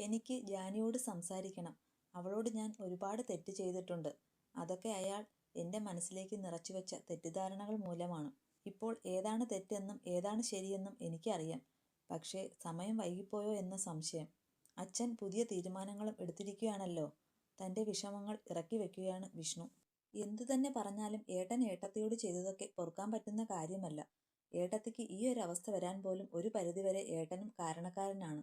എനിക്ക് ജാനിയോട് സംസാരിക്കണം. അവളോട് ഞാൻ ഒരുപാട് തെറ്റ് ചെയ്തിട്ടുണ്ട്. അതൊക്കെ അയാൾ എന്റെ മനസ്സിലേക്ക് നിറച്ചുവെച്ച തെറ്റിദ്ധാരണകൾ മൂലമാണ്. ഇപ്പോൾ ഏതാണ് തെറ്റെന്നും ഏതാണ് ശരിയെന്നും എനിക്കറിയാം. പക്ഷേ സമയം വൈകിപ്പോയോ എന്ന സംശയം. അച്ഛൻ പുതിയ തീരുമാനങ്ങളും എടുത്തിരിക്കുകയാണല്ലോ. തന്റെ വിഷമങ്ങൾ ഇറക്കി വെക്കുകയാണ് വിഷ്ണു. എന്തു തന്നെ പറഞ്ഞാലും ഏട്ടൻ ഏട്ടത്തിയോട് ചെയ്തതൊക്കെ പൊറുക്കാൻ പറ്റുന്ന കാര്യമല്ല. ഏട്ടത്തിക്ക് ഈ ഒരു അവസ്ഥ വരാൻ പോലും ഒരു പരിധിവരെ ഏട്ടനും കാരണക്കാരനാണ്.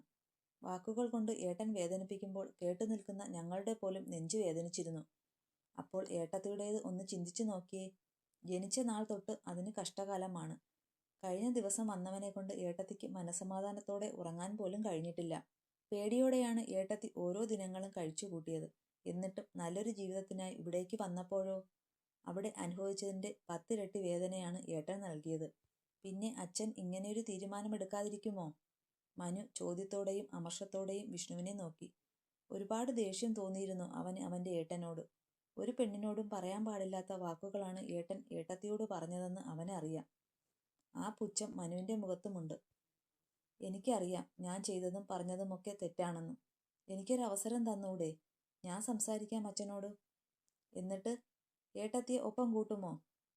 വാക്കുകൾ കൊണ്ട് ഏട്ടൻ വേദനിപ്പിക്കുമ്പോൾ കേട്ടു നിൽക്കുന്ന ഞങ്ങളുടെ പോലും നെഞ്ചു വേദനിച്ചിരുന്നു. അപ്പോൾ ഏട്ടത്തിയുടേത് ഒന്ന് ചിന്തിച്ചു നോക്കിയേ. ജനിച്ച നാൾ തൊട്ട് അതിന് കഷ്ടകാലമാണ്. കഴിഞ്ഞ ദിവസം വന്നവനെ കൊണ്ട് ഏട്ടത്തിക്ക് മനസമാധാനത്തോടെ ഉറങ്ങാൻ പോലും കഴിഞ്ഞിട്ടില്ല. പേടിയോടെയാണ് ഏട്ടത്തി ഓരോ ദിനങ്ങളും കഴിച്ചു കൂട്ടിയത്. എന്നിട്ടും നല്ലൊരു ജീവിതത്തിനായി ഇവിടേക്ക് വന്നപ്പോഴോ? അവിടെ അനുഭവിച്ചതിന്റെ പത്തിരട്ടി വേദനയാണ് ഏട്ടൻ നൽകിയത്. പിന്നെ അച്ഛൻ ഇങ്ങനെയൊരു തീരുമാനമെടുക്കാതിരിക്കുമോ? മനു ചോദ്യത്തോടെയും അമർഷത്തോടെയും വിഷ്ണുവിനെ നോക്കി. ഒരുപാട് ദേഷ്യം തോന്നിയിരുന്നു അവന് അവന്റെ ഏട്ടനോട്. ഒരു പെണ്ണിനോടും പറയാൻ പാടില്ലാത്ത വാക്കുകളാണ് ഏട്ടൻ ഏട്ടത്തിയോട് പറഞ്ഞതെന്ന് അവനറിയാം ആ പുച്ഛം മനുവിന്റെ മുഖത്തുമുണ്ട്. എനിക്കറിയാം ഞാൻ ചെയ്തതും പറഞ്ഞതുമൊക്കെ തെറ്റാണെന്നും. എനിക്കൊരവസരം തന്നൂടെ? ഞാൻ സംസാരിക്കാം അച്ഛനോട്. എന്നിട്ട് ഏട്ടത്തിയെ ഒപ്പം കൂട്ടുമോ?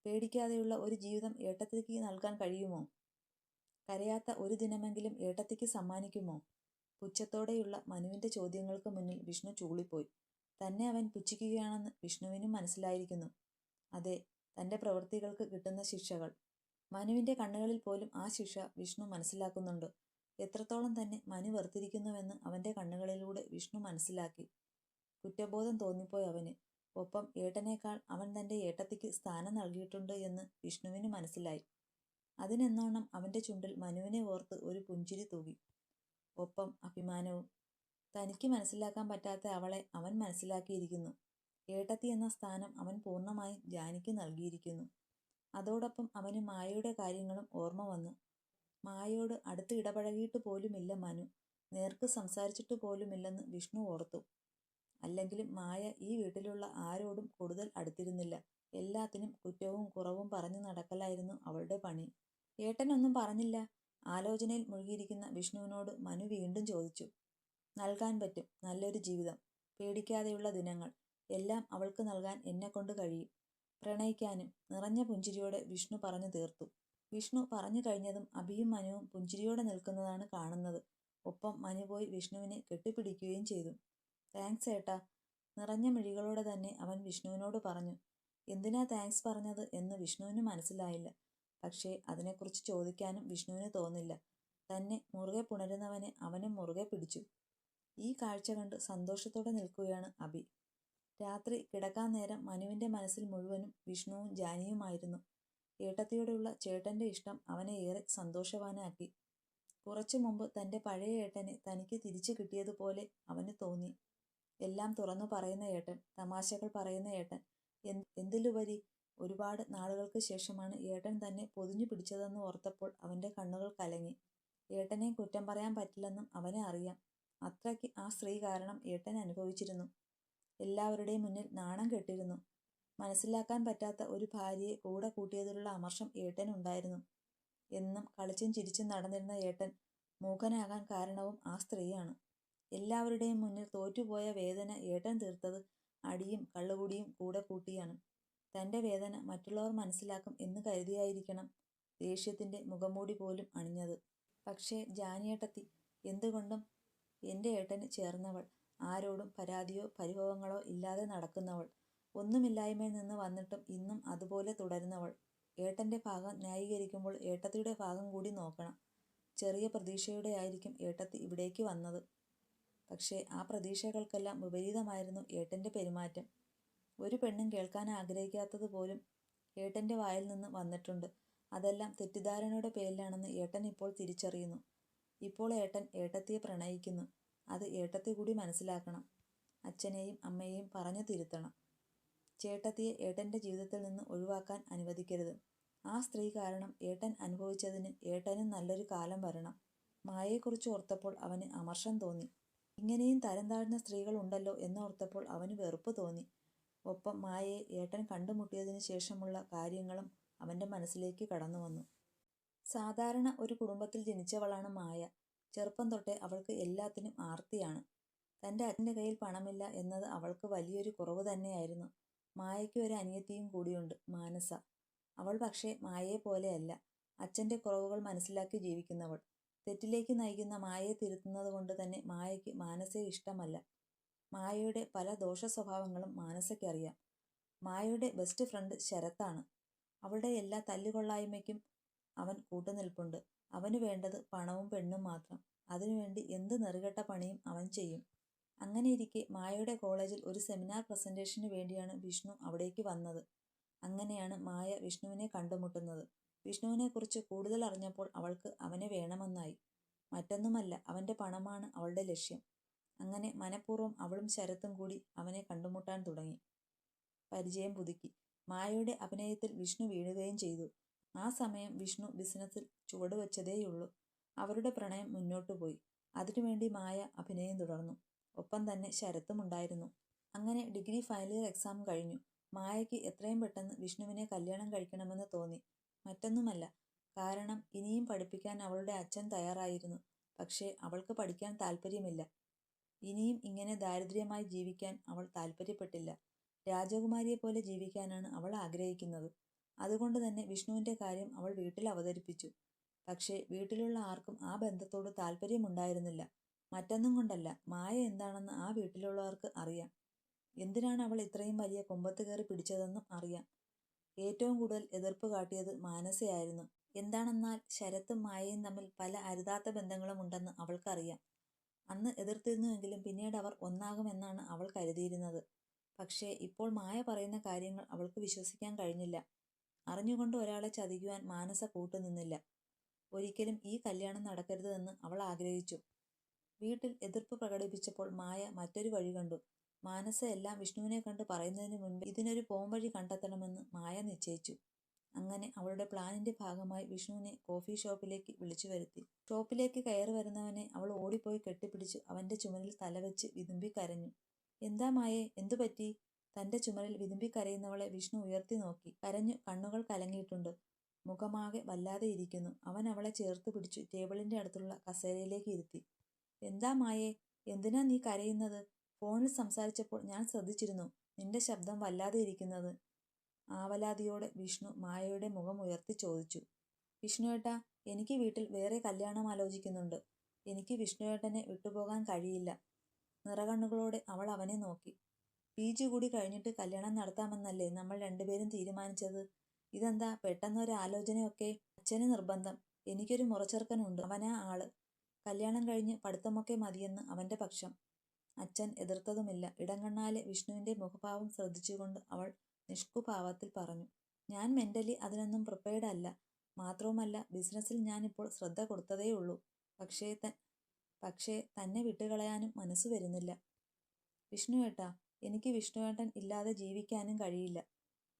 പേടിക്കാതെയുള്ള ഒരു ജീവിതം ഏട്ടത്തിക്ക് നൽകാൻ കഴിയുമോ? കരയാത്ത ഒരു ദിനമെങ്കിലും ഏട്ടത്തിക്ക് സമ്മാനിക്കുമോ? പുച്ഛത്തോടെയുള്ള മനുവിന്റെ ചോദ്യങ്ങൾക്ക് മുന്നിൽ വിഷ്ണു ചൂളിപ്പോയി. തന്നെ അവൻ പുച്ഛിക്കുകയാണെന്ന് വിഷ്ണുവിനും മനസ്സിലായിരിക്കുന്നു. അതെ തന്റെ പ്രവൃത്തികൾക്ക് കിട്ടുന്ന ശിക്ഷകൾ. മനുവിന്റെ കണ്ണുകളിൽ പോലും ആ ശിക്ഷ വിഷ്ണു മനസ്സിലാക്കുന്നുണ്ട്. എത്രത്തോളം തന്നെ മനു വെറുത്തിരിക്കുന്നുവെന്ന് അവന്റെ കണ്ണുകളിലൂടെ വിഷ്ണു മനസ്സിലാക്കി. കുറ്റബോധം തോന്നിപ്പോയി അവന്. ഒപ്പം ഏട്ടനേക്കാൾ അവൻ തന്റെ ഏട്ടത്തിക്ക് സ്ഥാനം നൽകിയിട്ടുണ്ട് എന്ന് വിഷ്ണുവിന് മനസ്സിലായി. അതിനെന്നോണം അവന്റെ ചുണ്ടിൽ മനുവിനെ ഓർത്ത് ഒരു പുഞ്ചിരി തൂകി. ഒപ്പം അഭിമാനവും തനിക്ക് മനസ്സിലാക്കാൻ പറ്റാത്ത അവളെ അവൻ മനസ്സിലാക്കിയിരിക്കുന്നു. ഏട്ടത്തി എന്ന സ്ഥാനം അവൻ പൂർണമായും ജാനിക്ക് നൽകിയിരിക്കുന്നു. അതോടൊപ്പം അവന് മായയുടെ കാര്യങ്ങളും ഓർമ്മ വന്നു. മായയോട് അടുത്ത് ഇടപഴകിയിട്ട് പോലുമില്ല മനു. നേർക്ക് സംസാരിച്ചിട്ട് പോലുമില്ലെന്ന് വിഷ്ണു ഓർത്തു. അല്ലെങ്കിലും മായ ഈ വീട്ടിലുള്ള ആരോടും കൂടുതൽ അടുത്തിരുന്നില്ല. എല്ലാത്തിനും കുറ്റവും കുറവും പറഞ്ഞു നടക്കലായിരുന്നു അവളുടെ പണി. ഏട്ടനൊന്നും പറഞ്ഞില്ല. ആലോചനയിൽ മുഴുകിയിരിക്കുന്ന വിഷ്ണുവിനോട് മനു വീണ്ടും ചോദിച്ചു. നൽകാൻ പറ്റും. നല്ലൊരു ജീവിതം. പേടിക്കാതെയുള്ള ദിനങ്ങൾ. എല്ലാം അവൾക്ക് നൽകാൻ എന്നെ കൊണ്ട് കഴിയും. പ്രണയിക്കാനും. നിറഞ്ഞ പുഞ്ചിരിയോടെ വിഷ്ണു പറഞ്ഞു തീർത്തു. വിഷ്ണു പറഞ്ഞു കഴിഞ്ഞതും അഭിയും മനുവും പുഞ്ചിരിയോടെ നിൽക്കുന്നതാണ് കാണുന്നത്. ഒപ്പം മനു പോയി വിഷ്ണുവിനെ കെട്ടിപ്പിടിക്കുകയും ചെയ്തു. താങ്ക്സ് ഏട്ടാ. നിറഞ്ഞ മിഴികളോടെ തന്നെ അവൻ വിഷ്ണുവിനോട് പറഞ്ഞു. എന്തിനാ താങ്ക്സ് പറഞ്ഞത് എന്ന് വിഷ്ണുവിന് മനസ്സിലായില്ല. പക്ഷേ അതിനെക്കുറിച്ച് ചോദിക്കാനും വിഷ്ണുവിന് തോന്നില്ല. തന്നെ മുറുകെ പുണരുന്നവനെ അവനും മുറുകെ പിടിച്ചു. ഈ കാഴ്ച കണ്ട് സന്തോഷത്തോടെ നിൽക്കുകയാണ് അബി രാത്രി കിടക്കാൻ നേരം മനുവിന്റെ മനസ്സിൽ മുഴുവനും വിഷ്ണുവും ജാനിയുമായിരുന്നു. ഏട്ടത്തിയോടുള്ള ചേട്ടന്റെ ഇഷ്ടം അവനെ ഏറെ സന്തോഷവാനാക്കി. കുറച്ചു മുമ്പ് തന്റെ പഴയ ഏട്ടനെ തനിക്ക് തിരിച്ചു കിട്ടിയതുപോലെ അവന് തോന്നി. എല്ലാം തുറന്നു പറയുന്ന ഏട്ടൻ തമാശകൾ പറയുന്ന ഏട്ടൻ എന്തിലുപരി ഒരുപാട് നാളുകൾക്ക് ശേഷമാണ് ഏട്ടൻ തന്നെ പൊതിഞ്ഞു പിടിച്ചതെന്ന് ഓർത്തപ്പോൾ അവന്റെ കണ്ണുകൾ കലങ്ങി. ഏട്ടനെ കുറ്റം പറയാൻ പറ്റില്ലെന്നും അവനെ അറിയാം. അത്രയ്ക്ക് ആ സ്ത്രീ കാരണം ഏട്ടൻ അനുഭവിച്ചിരുന്നു. എല്ലാവരുടെയും മുന്നിൽ നാണം കെട്ടിരുന്നു. മനസ്സിലാക്കാൻ പറ്റാത്ത ഒരു ഭാര്യയെ കൂടെ കൂട്ടിയതിലുള്ള അമർഷം ഏട്ടനുണ്ടായിരുന്നു എന്നും കളിച്ചും ചിരിച്ചും നടന്നിരുന്ന ഏട്ടൻ മൂകനാകാൻ കാരണവും ആ സ്ത്രീയാണ്. എല്ലാവരുടെയും മുന്നിൽ തോറ്റുപോയ വേദന ഏട്ടൻ തീർത്തത് അടിയും കള്ളുകുടിയും കൂടെ കൂട്ടിയാണ്. തന്റെ വേദന മറ്റുള്ളവർ മനസ്സിലാക്കും എന്ന് കരുതിയായിരിക്കണം ദേഷ്യത്തിന്റെ മുഖംമൂടി പോലും അണിഞ്ഞത്. പക്ഷേ ജാനിയേട്ടത്തി എന്തുകൊണ്ടും എന്റെ ഏട്ടന് ചേർന്നവൾ ആരോടും പരാതിയോ പരിഭവങ്ങളോ ഇല്ലാതെ നടക്കുന്നവൾ ഒന്നുമില്ലായ്മയിൽ നിന്ന് വന്നിട്ടും ഇന്നും അതുപോലെ തുടരുന്നവൾ. ഏട്ടന്റെ ഭാഗം ന്യായീകരിക്കുമ്പോൾ ഏട്ടത്തിയുടെ ഭാഗം കൂടി നോക്കണം. ചെറിയ പ്രതീക്ഷയോടെ ആയിരിക്കും ഏട്ടത്തി ഇവിടേക്ക് വന്നത്. പക്ഷേ ആ പ്രതീക്ഷകൾക്കെല്ലാം വിപരീതമായിരുന്നു ഏട്ടന്റെ പെരുമാറ്റം. ഒരു പെണ്ണും കേൾക്കാൻ ആഗ്രഹിക്കാത്തത് പോലും ഏട്ടന്റെ വായിൽ നിന്ന് വന്നിട്ടുണ്ട്. അതെല്ലാം തെറ്റിദ്ധാരണയുടെ പേരിലാണെന്ന് ഏട്ടൻ ഇപ്പോൾ തിരിച്ചറിയുന്നു. ഇപ്പോൾ ഏട്ടൻ ഏട്ടത്തിയെ പ്രണയിക്കുന്നു. അത് ഏട്ടത്തി കൂടി മനസ്സിലാക്കണം. അച്ഛനെയും അമ്മയെയും പറഞ്ഞു തിരുത്തണം. ചേട്ടത്തിയെ ഏട്ടന്റെ ജീവിതത്തിൽ നിന്ന് ഒഴിവാക്കാൻ അനുവദിക്കരുത്. ആ സ്ത്രീ കാരണം ഏട്ടൻ അനുഭവിച്ചതിന് ഏട്ടനും നല്ലൊരു കാലം വരണം. മായയെക്കുറിച്ച് ഓർത്തപ്പോൾ അവന് അമർഷം തോന്നി. ഇങ്ങനെയും തരം താഴ്ന്ന സ്ത്രീകൾ ഉണ്ടല്ലോ എന്നോർത്തപ്പോൾ അവന് വെറുപ്പ് തോന്നി. ഒപ്പം മായയെ ഏട്ടൻ കണ്ടുമുട്ടിയതിനു ശേഷമുള്ള കാര്യങ്ങളും അവന്റെ മനസ്സിലേക്ക് കടന്നു വന്നു. സാധാരണ ഒരു കുടുംബത്തിൽ ജനിച്ചവളാണ് മായ. ചെറുപ്പം തൊട്ടേ അവൾക്ക് എല്ലാത്തിനും ആർത്തിയാണ്. തന്റെ അച്ഛന്റെ കയ്യിൽ പണമില്ല എന്നത് അവൾക്ക് വലിയൊരു കുറവ് തന്നെയായിരുന്നു. മായയ്ക്ക് ഒരു അനിയത്തിയും കൂടിയുണ്ട് മാനസ. അവൾ പക്ഷേ മായയെ പോലെയല്ല. അച്ഛന്റെ കുറവുകൾ മനസ്സിലാക്കി ജീവിക്കുന്നവൾ. തെറ്റിലേക്ക് നയിക്കുന്ന മായയെ തിരുത്തുന്നത് കൊണ്ട് തന്നെ മായയ്ക്ക് മാനസയെ ഇഷ്ടമല്ല. മായയുടെ പല ദോഷ സ്വഭാവങ്ങളും മാനസയ്ക്കറിയാം. മായയുടെ ബെസ്റ്റ് ഫ്രണ്ട് ശരത്താണ്. അവളുടെ എല്ലാ തല്ലുകൊള്ളായ്മയ്ക്കും അവൻ കൂട്ടുനിൽപ്പുണ്ട്. അവന് വേണ്ടത് പണവും പെണ്ണും മാത്രം. അതിനുവേണ്ടി എന്ത് നെറുകെട്ട പണിയും അവൻ ചെയ്യും. അങ്ങനെയിരിക്കെ മായയുടെ കോളേജിൽ ഒരു സെമിനാർ പ്രസന്റേഷന് വേണ്ടിയാണ് വിഷ്ണു അവിടേക്ക് വന്നത്. അങ്ങനെയാണ് മായ വിഷ്ണുവിനെ കണ്ടുമുട്ടുന്നത്. വിഷ്ണുവിനെക്കുറിച്ച് കൂടുതൽ അറിഞ്ഞപ്പോൾ അവൾക്ക് അവനെ വേണമെന്നായി. മറ്റൊന്നുമല്ല അവന്റെ പണമാണ് അവളുടെ ലക്ഷ്യം. അങ്ങനെ മനഃപൂർവം അവളും ശരത്തും കൂടി അവനെ കണ്ടുമുട്ടാൻ തുടങ്ങി. പരിചയം പുതുക്കി. മായയുടെ അഭിനയത്തിൽ വിഷ്ണു വീഴുകയും ചെയ്തു. ആ സമയം വിഷ്ണു ബിസിനസ്സിൽ ചുവടുവെച്ചതേയുള്ളൂ അവരുടെ പ്രണയം മുന്നോട്ടു പോയി. അതിനുവേണ്ടി മായ അഭിനയം തുടർന്നു. ഒപ്പം തന്നെ ശരത്തും ഉണ്ടായിരുന്നു. അങ്ങനെ ഡിഗ്രി ഫൈനൽ എക്സാം കഴിഞ്ഞു. മായയ്ക്ക് എത്രയും പെട്ടെന്ന് വിഷ്ണുവിനെ കല്യാണം കഴിക്കണമെന്ന് തോന്നി. മറ്റൊന്നുമല്ല കാരണം ഇനിയും പഠിപ്പിക്കാൻ അവളുടെ അച്ഛൻ തയ്യാറായിരുന്നു. പക്ഷേ അവൾക്ക് പഠിക്കാൻ താല്പര്യമില്ല ഇനിയും ഇങ്ങനെ ദാരിദ്ര്യമായി ജീവിക്കാൻ അവൾ താല്പര്യപ്പെട്ടില്ല. രാജകുമാരിയെ പോലെ ജീവിക്കാനാണ് അവൾ ആഗ്രഹിക്കുന്നത്. അതുകൊണ്ട് തന്നെ വിഷ്ണുവിന്റെ കാര്യം അവൾ വീട്ടിൽ അവതരിപ്പിച്ചു. പക്ഷേ വീട്ടിലുള്ള ആർക്കും ആ ബന്ധത്തോട് താല്പര്യമുണ്ടായിരുന്നില്ല. മറ്റൊന്നും കൊണ്ടല്ല മായ എന്താണെന്ന് ആ വീട്ടിലുള്ളവർക്ക് അറിയാം. എന്തിനാണ് അവൾ ഇത്രയും വലിയ കൊമ്പത്ത് കയറി പിടിച്ചതെന്നും അറിയാം. ഏറ്റവും കൂടുതൽ എതിർപ്പ് കാട്ടിയത് മാനസയായിരുന്നു. എന്താണെന്നാൽ ശരത്തും മായയും തമ്മിൽ പല അരുതാത്ത ബന്ധങ്ങളും ഉണ്ടെന്ന് അവൾക്കറിയാം. അന്ന് എതിർത്തിരുന്നുവെങ്കിലും പിന്നീട് അവർ ഒന്നാകുമെന്നാണ് അവൾ കരുതിയിരുന്നത്. പക്ഷേ ഇപ്പോൾ മായ പറയുന്ന കാര്യങ്ങൾ അവൾക്ക് വിശ്വസിക്കാൻ കഴിഞ്ഞില്ല. അറിഞ്ഞുകൊണ്ട് ഒരാളെ ചതിക്കുവാൻ മാനസ കൂട്ടുനിന്നില്ല. ഒരിക്കലും ഈ കല്യാണം നടക്കരുതെന്ന് അവൾ ആഗ്രഹിച്ചു. വീട്ടിൽ എതിർപ്പ് പ്രകടിപ്പിച്ചപ്പോൾ മായ മറ്റൊരു വഴി കണ്ടു. മാനസ എല്ലാം വിഷ്ണുവിനെ കണ്ട് പറയുന്നതിന് മുൻപ് ഇതിനൊരു പോംവഴി കണ്ടെത്തണമെന്ന് മായ നിശ്ചയിച്ചു. അങ്ങനെ അവളുടെ പ്ലാനിന്റെ ഭാഗമായി വിഷ്ണുവിനെ കോഫി ഷോപ്പിലേക്ക് വിളിച്ചു വരുത്തി. ഷോപ്പിലേക്ക് കയറി വരുന്നവനെ അവൾ ഓടിപ്പോയി കെട്ടിപ്പിടിച്ച് അവന്റെ ചുമലിൽ തലവെച്ച് വിതുമ്പി കരഞ്ഞു. എന്താ മായേ? എന്തു പറ്റി? തന്റെ ചുമലിൽ വിതുമ്പി കരയുന്നവളെ വിഷ്ണു ഉയർത്തി നോക്കി. കരഞ്ഞു കണ്ണുകൾ കലങ്ങിയിട്ടുണ്ട്. മുഖമാകെ വല്ലാതെ ഇരിക്കുന്നു. അവൻ അവളെ ചേർത്ത് പിടിച്ചു ടേബിളിന്റെ അടുത്തുള്ള കസേരയിലേക്ക് ഇരുത്തി. എന്താ മായേ? എന്തിനാ നീ കരയുന്നത്? ഫോണിൽ സംസാരിച്ചപ്പോൾ ഞാൻ ശ്രദ്ധിച്ചിരുന്നു. നിന്റെ ശബ്ദം വല്ലാതെ ഇരിക്കുന്നത്. ആവലാതിയോടെ വിഷ്ണു മായയുടെ മുഖമുയർത്തി ചോദിച്ചു. വിഷ്ണുവേട്ട എനിക്ക് വീട്ടിൽ വേറെ കല്യാണം ആലോചിക്കുന്നുണ്ട്. എനിക്ക് വിഷ്ണുവേട്ടനെ വിട്ടുപോകാൻ കഴിയില്ല നിറകണ്ണുകളോടെ അവൾ അവനെ നോക്കി. പി ജി കൂടി കഴിഞ്ഞിട്ട് കല്യാണം നടത്താമെന്നല്ലേ നമ്മൾ രണ്ടുപേരും തീരുമാനിച്ചത്? ഇതെന്താ പെട്ടെന്നൊരു ആലോചനയൊക്കെ അച്ഛന് നിർബന്ധം. എനിക്കൊരു മുറച്ചെറുക്കനുണ്ട്. അവനാ ആൾ. കല്യാണം കഴിഞ്ഞ് പഠിത്തമൊക്കെ മതിയെന്ന് അവന്റെ പക്ഷം. അച്ഛൻ എതിർത്തതുമില്ല. ഇടങ്കണ്ണാലെ വിഷ്ണുവിന്റെ മുഖഭാവം ശ്രദ്ധിച്ചുകൊണ്ട് അവൾ നിഷ്കുഭാവത്തിൽ പറഞ്ഞു ഞാൻ മെന്റലി അതിനൊന്നും പ്രിപ്പയർഡ് അല്ല. മാത്രവുമല്ല ബിസിനസ്സിൽ ഞാനിപ്പോൾ ശ്രദ്ധ കൊടുത്തതേയുള്ളൂ. പക്ഷേ പക്ഷേ തന്നെ വിട്ടുകളയാനും മനസ്സ് വരുന്നില്ല. വിഷ്ണുവേട്ടാ എനിക്ക് വിഷ്ണുവേട്ടൻ ഇല്ലാതെ ജീവിക്കാനും കഴിയില്ല.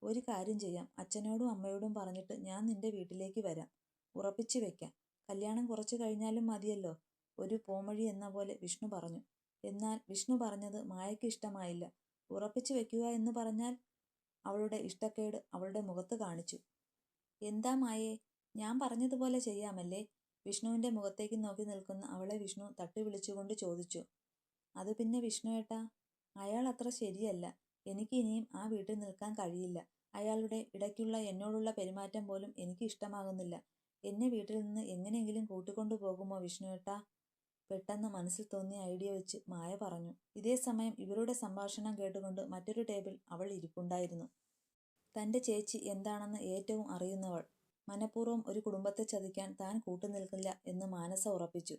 ഒരു കാര്യം ചെയ്യാം. അച്ഛനോടും അമ്മയോടും പറഞ്ഞിട്ട് ഞാൻ നിന്റെ വീട്ടിലേക്ക് വരാം. ഉറപ്പിച്ചു വെക്കാം. കല്യാണം കുറച്ചു കഴിഞ്ഞാലും മതിയല്ലോ. ഒരു പോംവഴി എന്ന പോലെ വിഷ്ണു പറഞ്ഞു. എന്നാൽ വിഷ്ണു പറഞ്ഞത് മായയ്ക്ക് ഇഷ്ടമായില്ല. ഉറപ്പിച്ചു വെക്കുക എന്ന് പറഞ്ഞാൽ അവളുടെ ഇഷ്ടക്കേട് അവളുടെ മുഖത്ത് കാണിച്ചു. എന്താ മായേ ഞാൻ പറഞ്ഞതുപോലെ ചെയ്യാമല്ലേ? വിഷ്ണുവിന്റെ മുഖത്തേക്ക് നോക്കി നിൽക്കുന്ന അവളെ വിഷ്ണു തട്ടി വിളിച്ചുകൊണ്ട് ചോദിച്ചു. അത് പിന്നെ വിഷ്ണുവേട്ടാ അയാൾ അത്ര ശരിയല്ല. എനിക്ക് ഇനിയും ആ വീട്ടിൽ നിൽക്കാൻ കഴിയില്ല. അയാളുടെ ഇടയ്ക്കുള്ള എന്നോടുള്ള പെരുമാറ്റം പോലും എനിക്ക് ഇഷ്ടമാകുന്നില്ല. എന്നെ വീട്ടിൽ നിന്ന് എങ്ങനെയെങ്കിലും കൂട്ടിക്കൊണ്ടു പോകുമോ വിഷ്ണുവേട്ടാ പെട്ടെന്ന് മനസ്സിൽ തോന്നിയ ഐഡിയ വെച്ച് മായ പറഞ്ഞു. ഇതേ സമയം ഇവരുടെ സംഭാഷണം കേട്ടുകൊണ്ട് മറ്റൊരു ടേബിൾ അവൾ ഇരിപ്പുണ്ടായിരുന്നു. തന്റെ ചേച്ചി എന്താണെന്ന് ഏറ്റവും അറിയുന്നവൾ. മനഃപൂർവം ഒരു കുടുംബത്തെ ചതിക്കാൻ താൻ കൂട്ടുനിൽക്കില്ല എന്ന് മാനസ ഉറപ്പിച്ചു.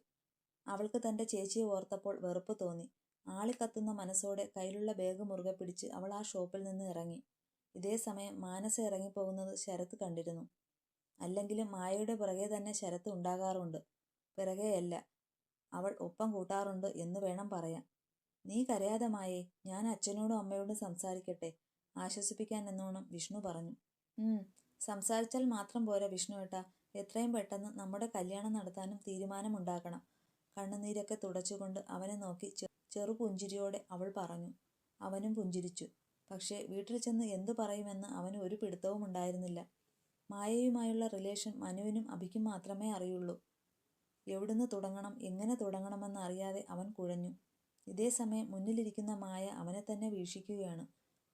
അവൾക്ക് തന്റെ ചേച്ചിയെ ഓർത്തപ്പോൾ വെറുപ്പ് തോന്നി. ആളിക്കത്തുന്ന മനസ്സോടെ കയ്യിലുള്ള ബാഗ് മുറുകെ പിടിച്ച് അവൾ ആ ഷോപ്പിൽ നിന്ന് ഇറങ്ങി. ഇതേ സമയം മാനസ ഇറങ്ങിപ്പോകുന്നത് ശരത്ത് കണ്ടിരുന്നു. അല്ലെങ്കിലും മായയുടെ പിറകെ തന്നെ ശരത്ത് ഉണ്ടാകാറുണ്ട്. പിറകെയല്ല. അവൾ ഒപ്പം കൂട്ടാറുണ്ട് എന്ന് വേണം പറയാൻ. നീ കരയാതെ മായേ ഞാൻ അച്ഛനോടും അമ്മയോടും സംസാരിക്കട്ടെ ആശ്വസിപ്പിക്കാൻ എന്നോണം വിഷ്ണു പറഞ്ഞു. സംസാരിച്ചാൽ മാത്രം പോരാ വിഷ്ണു ഏട്ടാ. എത്രയും പെട്ടെന്ന് നമ്മുടെ കല്യാണം നടത്താനും തീരുമാനമുണ്ടാക്കണം. കണ്ണുനീരൊക്കെ തുടച്ചുകൊണ്ട് അവനെ നോക്കി ചെറു പുഞ്ചിരിയോടെ അവൾ പറഞ്ഞു. അവനും പുഞ്ചിരിച്ചു. പക്ഷേ വീട്ടിൽ ചെന്ന് എന്തു പറയുമെന്ന് അവന് ഒരു പിടുത്തവും ഉണ്ടായിരുന്നില്ല മായയുമായുള്ള റിലേഷൻ മനുവിനും അഭിക്കും മാത്രമേ അറിയുള്ളൂ. എവിടുന്ന് തുടങ്ങണം എങ്ങനെ തുടങ്ങണമെന്ന് അറിയാതെ അവൻ കുഴഞ്ഞു. ഇതേ സമയം മുന്നിലിരിക്കുന്ന മായ അവനെ തന്നെ വീക്ഷിക്കുകയാണ്.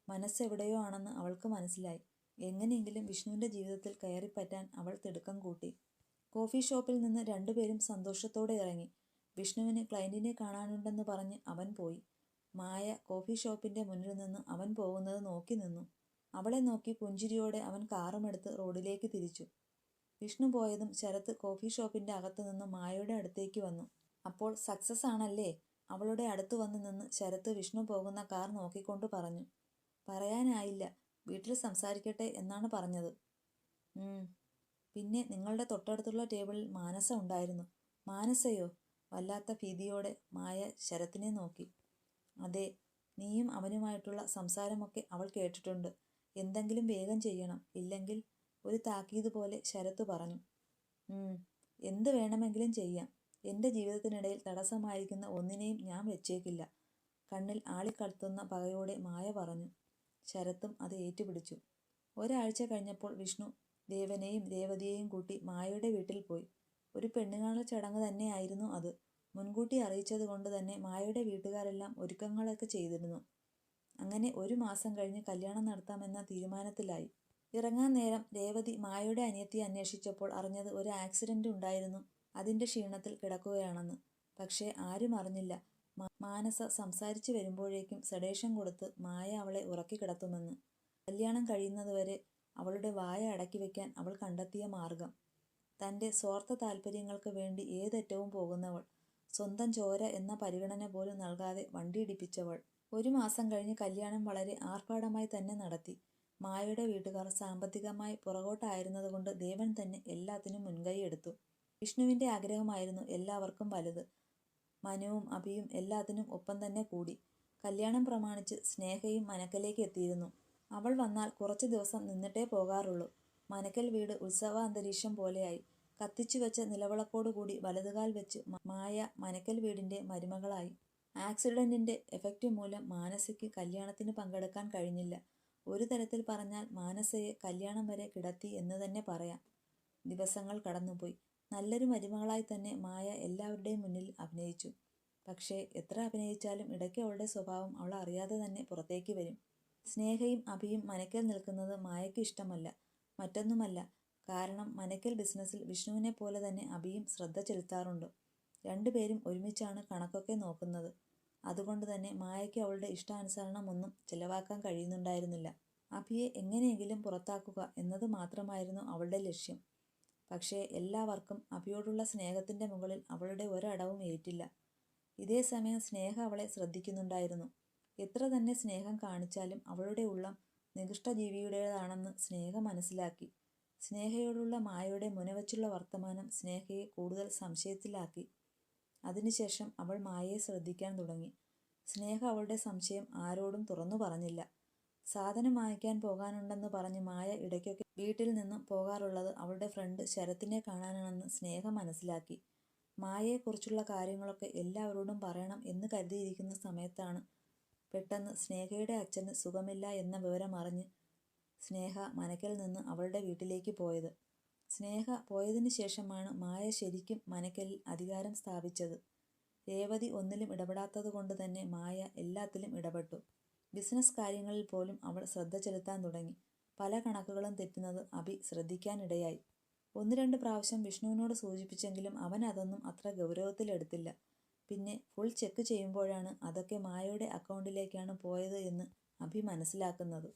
മനസ്സെവിടെയോ ആണെന്ന് അവൾക്ക് മനസ്സിലായി. എങ്ങനെയെങ്കിലും വിഷ്ണുവിന്റെ ജീവിതത്തിൽ കയറിപ്പറ്റാൻ അവൾ തിടുക്കം കൂട്ടി. കോഫി ഷോപ്പിൽ നിന്ന് രണ്ടുപേരും സന്തോഷത്തോടെ ഇറങ്ങി. വിഷ്ണുവിന് ക്ലയന്റിനെ കാണാനുണ്ടെന്ന് പറഞ്ഞ് അവൻ പോയി. മായ കോഫി ഷോപ്പിന്റെ മുന്നിൽ നിന്ന് അവൻ പോകുന്നത് നോക്കി നിന്നു. അവളെ നോക്കി പുഞ്ചിരിയോടെ അവൻ കാറുമെടുത്ത് റോഡിലേക്ക് തിരിച്ചു. വിഷ്ണു പോയതും ശരത്ത് കോഫി ഷോപ്പിന്റെ അകത്തു നിന്ന് മായയുടെ അടുത്തേക്ക് വന്നു. അപ്പോൾ സക്സസ് ആണല്ലേ? അവളുടെ അടുത്ത് വന്നു നിന്ന് ശരത്ത് വിഷ്ണു പോകുന്ന കാർ നോക്കിക്കൊണ്ട് പറഞ്ഞു. പറയാനായില്ല. വീട്ടിൽ സംസാരിക്കട്ടെ എന്നാണ് പറഞ്ഞത്. പിന്നെ നിങ്ങളുടെ തൊട്ടടുത്തുള്ള ടേബിളിൽ മാനസ ഉണ്ടായിരുന്നു. മാനസയോ? വല്ലാത്ത ഭീതിയോടെ മായ ശരത്തിനെ നോക്കി. അതെ നീയും അവനുമായിട്ടുള്ള സംസാരമൊക്കെ അവൾ കേട്ടിട്ടുണ്ട്. എന്തെങ്കിലും വേഗം ചെയ്യണം. ഇല്ലെങ്കിൽ ഒരു താക്കീത് പോലെ ശരത്ത് പറഞ്ഞു. എന്ത് വേണമെങ്കിലും ചെയ്യാം. എന്റെ ജീവിതത്തിനിടയിൽ തടസ്സമായിരിക്കുന്ന ഒന്നിനെയും ഞാൻ വെച്ചേക്കില്ല. കണ്ണിൽ ആളിക്കത്തുന്ന പകയോടെ മായ പറഞ്ഞു. ശരത്തും അത് ഏറ്റുപിടിച്ചു. ഒരാഴ്ച കഴിഞ്ഞപ്പോൾ വിഷ്ണു ദേവനെയും രേവതിയെയും കൂട്ടി മായയുടെ വീട്ടിൽ പോയി. ഒരു പെണ്ണുകാണൽ ചടങ്ങ് തന്നെയായിരുന്നു അത്. മുൻകൂട്ടി അറിയിച്ചത് കൊണ്ട് തന്നെ മായയുടെ വീട്ടുകാരെല്ലാം ഒരുക്കങ്ങളൊക്കെ ചെയ്തിരുന്നു. അങ്ങനെ ഒരു മാസം കഴിഞ്ഞ് കല്യാണം നടത്താമെന്ന തീരുമാനത്തിലായി. ഇറങ്ങാൻ നേരം രേവതി മായയുടെ അനിയത്തിയെ അന്വേഷിച്ചപ്പോൾ അറിഞ്ഞത് ഒരു ആക്സിഡന്റ് ഉണ്ടായിരുന്നു. അതിന്റെ ക്ഷീണത്തിൽ കിടക്കുകയാണെന്ന്. പക്ഷേ ആരും അറിഞ്ഞില്ല. മാനസ സംസാരിച്ചു വരുമ്പോഴേക്കും സഡേഷൻ കൊടുത്ത് മായ അവളെ ഉറക്കി കിടത്തുമെന്ന്. കല്യാണം കഴിയുന്നതുവരെ അവളുടെ വായ അടക്കി വെക്കാൻ അവൾ കണ്ടെത്തിയ മാർഗം. തന്റെ സ്വാർത്ഥ താല്പര്യങ്ങൾക്ക് വേണ്ടി ഏതറ്റവും പോകുന്നവൾ. സ്വന്തം ചോര എന്ന പരിഗണന പോലും നൽകാതെ വണ്ടിയിടിപ്പിച്ചവൾ ഒരു മാസം കഴിഞ്ഞ് കല്യാണം വളരെ ആർഭാടമായി തന്നെ നടത്തി. മായയുടെ വീട്ടുകാർ സാമ്പത്തികമായി പുറകോട്ടായിരുന്നതുകൊണ്ട് ദേവൻ തന്നെ എല്ലാത്തിനും മുൻകൈ എടുത്തു. വിഷ്ണുവിന്റെ ആഗ്രഹമായിരുന്നു എല്ലാവർക്കും വലുത്. മനുവും അഭിയും എല്ലാത്തിനും ഒപ്പം തന്നെ കൂടി. കല്യാണം പ്രമാണിച്ച് സ്നേഹയും മനക്കലേക്ക് എത്തിയിരുന്നു. അവൾ വന്നാൽ കുറച്ചു ദിവസം നിന്നിട്ടേ പോകാറുള്ളൂ. മനക്കൽ വീട് ഉത്സവ അന്തരീക്ഷം പോലെയായി. കത്തിച്ചു വെച്ച നിലവിളക്കോടുകൂടി വലതുകാൽ വെച്ച് മായ മനക്കൽ വീടിന്റെ മരുമകളായി. ആക്സിഡന്റിന്റെ എഫക്റ്റ് മൂലം മാനസിക്ക് കല്യാണത്തിന് പങ്കെടുക്കാൻ കഴിഞ്ഞില്ല. ഒരു തരത്തിൽ പറഞ്ഞാൽ മാനസയെ കല്യാണം വരെ കിടത്തി എന്ന് തന്നെ പറയാം. ദിവസങ്ങൾ കടന്നുപോയി. നല്ലൊരു മരുമകളായി തന്നെ മായ എല്ലാവരുടെയും മുന്നിൽ അഭിനയിച്ചു. പക്ഷേ എത്ര അഭിനയിച്ചാലും ഇടയ്ക്ക് അവളുടെ സ്വഭാവം അവൾ അറിയാതെ തന്നെ പുറത്തേക്ക് വരും. സ്നേഹയും അഭിയും മനക്കൽ നിൽക്കുന്നത് മായയ്ക്ക് ഇഷ്ടമല്ല. മറ്റൊന്നുമല്ല കാരണം മനക്കൽ ബിസിനസ്സിൽ വിഷ്ണുവിനെ പോലെ തന്നെ അഭിയും ശ്രദ്ധ ചെലുത്താറുണ്ട്. രണ്ടുപേരും ഒരുമിച്ചാണ് കണക്കൊക്കെ നോക്കുന്നത്. അതുകൊണ്ട് തന്നെ മായയ്ക്ക് അവളുടെ ഇഷ്ടാനുസരണമൊന്നും ചെലവാക്കാൻ കഴിയുന്നുണ്ടായിരുന്നില്ല. അഭിയെ എങ്ങനെയെങ്കിലും പുറത്താക്കുക എന്നത് മാത്രമായിരുന്നു അവളുടെ ലക്ഷ്യം. പക്ഷേ എല്ലാവർക്കും അഭിയോടുള്ള സ്നേഹത്തിന്റെ മുകളിൽ അവളുടെ ഒരടവും ഏറ്റില്ല. ഇതേ സമയം സ്നേഹ അവളെ ശ്രദ്ധിക്കുന്നുണ്ടായിരുന്നു. എത്ര തന്നെ സ്നേഹം കാണിച്ചാലും അവളുടെ ഉള്ളം നികൃഷ്ടജീവിയുടേതാണെന്ന് സ്നേഹ മനസ്സിലാക്കി. സ്നേഹയോടുള്ള മായയുടെ മുനവച്ചുള്ള വർത്തമാനം സ്നേഹയെ കൂടുതൽ സംശയത്തിലാക്കി. അതിനുശേഷം അവൾ മായയെ ശ്രദ്ധിക്കാൻ തുടങ്ങി. സ്നേഹ അവളുടെ സംശയം ആരോടും തുറന്നു പറഞ്ഞില്ല. സാധനം വാങ്ങിക്കാൻ പോകാനുണ്ടെന്ന് പറഞ്ഞ് മായ ഇടയ്ക്കൊക്കെ വീട്ടിൽ നിന്നും പോകാറുള്ളത് അവളുടെ ഫ്രണ്ട് ശരത്തിനെ കാണാനാണെന്ന് സ്നേഹ മനസ്സിലാക്കി. മായയെക്കുറിച്ചുള്ള കാര്യങ്ങളൊക്കെ എല്ലാവരോടും പറയണം എന്ന് കരുതിയിരിക്കുന്ന സമയത്താണ് പെട്ടെന്ന് സ്നേഹയുടെ അച്ഛന് സുഖമില്ല എന്ന വിവരം അറിഞ്ഞ് സ്നേഹ മനക്കൽ നിന്ന് അവളുടെ വീട്ടിലേക്ക് പോയത്. സ്നേഹ പോയതിനു ശേഷമാണ് മായ ശരിക്കും മനക്കലിൽ അധികാരം സ്ഥാപിച്ചത്. രേവതി ഒന്നിലും ഇടപെടാത്തത് കൊണ്ട് തന്നെ മായ എല്ലാത്തിലും ഇടപെട്ടു. ബിസിനസ് കാര്യങ്ങളിൽ പോലും അവൾ ശ്രദ്ധ ചെലുത്താൻ തുടങ്ങി. പല കണക്കുകളും തെറ്റുന്നത് അഭി ശ്രദ്ധിക്കാനിടയായി. ഒന്ന് രണ്ട് പ്രാവശ്യം വിഷ്ണുവിനോട് സൂചിപ്പിച്ചെങ്കിലും അവൻ അതൊന്നും അത്ര ഗൗരവത്തിലെടുത്തില്ല പിന്നെ ഫുൾ ചെക്ക് ചെയ്യുമ്പോഴാണ് അതൊക്കെ മായയുടെ അക്കൗണ്ടിലേക്കാണ് പോയത് എന്ന് അഭി മനസ്സിലാക്കുന്നത്.